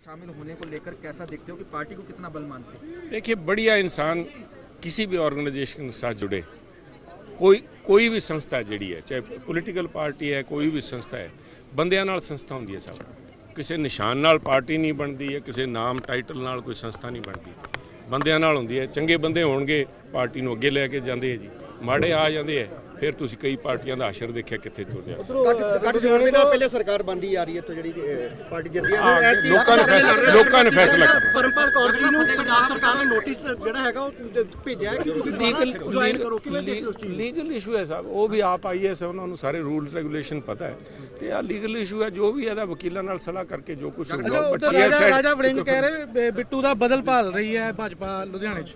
शामिल होने को लेकर कैसा देखते हो कि पार्टी को कितना बल मानते हो देखिए बढ़िया इंसान किसी भी ऑर्गेनाइजेशन के साथ जुड़े ਕੋਈ ਕੋਈ ਵੀ ਸੰਸਥਾ ਜਿਹੜੀ ਹੈ ਚਾਹੇ ਪੋਲੀਟੀਕਲ ਪਾਰਟੀ ਹੈ ਕੋਈ ਵੀ ਸੰਸਥਾ ਹੈ ਬੰਦਿਆਂ ਨਾਲ ਸੰਸਥਾ ਹੁੰਦੀ ਹੈ ਸਭ ਕਿਸੇ ਨਿਸ਼ਾਨ ਨਾਲ ਪਾਰਟੀ ਨਹੀਂ ਬਣਦੀ ਹੈ ਕਿਸੇ ਨਾਮ ਟਾਈਟਲ ਨਾਲ ਕੋਈ ਸੰਸਥਾ ਨਹੀਂ ਬਣਦੀ ਬੰਦਿਆਂ ਨਾਲ ਹੁੰਦੀ ਹੈ ਚੰਗੇ ਬੰਦੇ ਹੋਣਗੇ ਪਾਰਟੀ ਨੂੰ ਅੱਗੇ ਲੈ ਕੇ ਜਾਂਦੇ ਹੈ ਜੀ ਮਾੜੇ ਆ ਜਾਂਦੇ ਹੈ ਫਿਰ ਤੁਸੀਂ ਕਈ ਪਾਰਟੀਆਂ ਦਾ ਆਸ਼ਰ ਦੇਖਿਆ ਕਿੱਥੇ ਤੁਰ ਜਾ ਗੱਠ ਜੋੜ ਦੇ ਨਾਲ ਪਹਿਲੇ ਸਰਕਾਰ ਬੰਦੀ ਆ ਰਹੀ ਹੈ ਇੱਥੋਂ ਜਿਹੜੀ ਅਹ, ਪਾਰਟੀ ਜਿੱਤੀ ਹੈ। ਹੁਣ ਐਤਕੀ ਲੋਕਾਂ ਨੇ ਫੈਸਲਾ ਲੋਕਾਂ ਨੇ ਫੈਸਲਾ ਕਰਨਾ। ਪਰਮਪਾਲ ਕੌਰ ਜੀ ਨੂੰ ਪੰਜਾਬ ਸਰਕਾਰ ਨੇ ਨੋਟਿਸ ਜਿਹੜਾ ਹੈਗਾ ਉਹ ਭੇਜਿਆ ਹੈ ਕਿ ਤੁਸੀਂ ਲੀਗਲ ਜੁਆਇਨ ਕਰੋ। ਕਿਵੇਂ ਦੇਖਦੇ ਹੋ ਉਸ ਚੀਜ਼ ਨੂੰ? ਲੀਗਲ ਇਸ਼ੂ ਹੈ ਸਾਹਿਬ ਉਹ ਵੀ ਆਪ ਆਈਐਸ ਹੈ ਉਹਨਾਂ ਨੂੰ ਸਾਰੇ ਰੂਲਸ ਰੈਗੂਲੇਸ਼ਨ ਪਤਾ ਹੈ। ਤੇ ਆ ਲੀਗਲ ਇਸ਼ੂ ਹੈ ਜੋ ਵੀ ਇਹਦਾ ਵਕੀਲਾਂ ਨਾਲ ਸਲਾਹ ਕਰਕੇ ਜੋ ਕੁਝ ਹੋਊਗਾ ਬਟ ਉੱਧਰ ਰਾਜਾ ਰਾਜਾ ਵੜਿੰਗ ਕਹਿ ਰਹੇ ਬਿੱਟੂ ਦਾ ਬਦਲ ਭਾਲ ਰਹੀ ਹੈ ਭਾਜਪਾ ਲੁਧਿਆਣੇ 'ਚ।